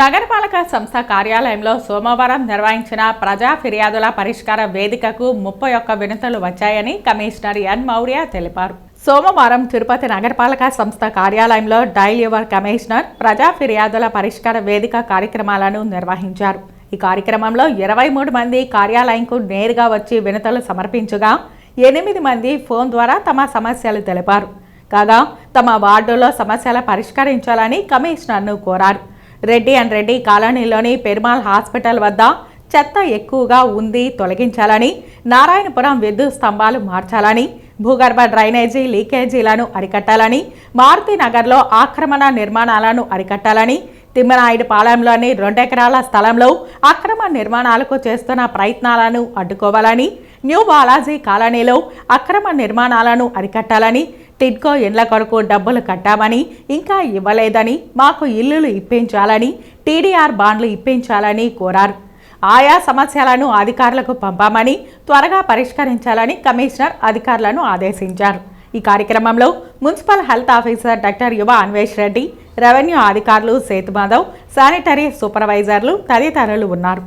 నగరపాలక సంస్థ కార్యాలయంలో సోమవారం నిర్వహించిన ప్రజా ఫిర్యాదుల పరిష్కార వేదికకు ముప్పై ఒక్క వినతులు వచ్చాయని కమిషనర్ ఎన్ మౌర్య తెలిపారు. సోమవారం తిరుపతి నగరపాలక సంస్థ కార్యాలయంలో డైల్ యువర్ కమిషనర్ ప్రజా ఫిర్యాదుల పరిష్కార వేదిక కార్యక్రమాలను నిర్వహించారు. ఈ కార్యక్రమంలో ఇరవై మూడు మంది కార్యాలయంకు నేరుగా వచ్చి వినతులు సమర్పించగా ఎనిమిది మంది ఫోన్ ద్వారా తమ సమస్యలు తెలిపారు. కాగా తమ వార్డులో సమస్యల పరిష్కరించాలని కమిషనర్ను కోరారు. రెడ్డి అండ్ రెడ్డి కాలనీలోని పెరుమాల్ హాస్పిటల్ వద్ద చెత్త ఎక్కువగా ఉంది తొలగించాలని నారాయణపురం విద్యుత్ స్తంభాలు మార్చాలని భూగర్భ డ్రైనేజీ లీకేజీలను అరికట్టాలని మారుతినగర్లో ఆక్రమణ నిర్మాణాలను అరికట్టాలని తిమ్మనాయుడు పాలెంలోని రెండెకరాల స్థలంలో అక్రమ నిర్మాణాలకు చేస్తున్న ప్రయత్నాలను అడ్డుకోవాలని న్యూ బాలాజీ కాలనీలో అక్రమ నిర్మాణాలను అరికట్టాలని టిడ్కో ఇండ్ల కొరకు డబ్బులు కట్టామని ఇంకా ఇవ్వలేదని మాకు ఇల్లులు ఇప్పించాలని టీడీఆర్ బాండ్లు ఇప్పించాలని కోరారు. ఆయా సమస్యలను అధికారులకు పంపామని త్వరగా పరిష్కరించాలని కమిషనర్ అధికారులను ఆదేశించారు. ఈ కార్యక్రమంలో మున్సిపల్ హెల్త్ ఆఫీసర్ డాక్టర్ యువ అన్వేష్ రెడ్డి రెవెన్యూ అధికారులు సేతుమాధవ్ శానిటరీ సూపర్వైజర్లు తదితరులు ఉన్నారు.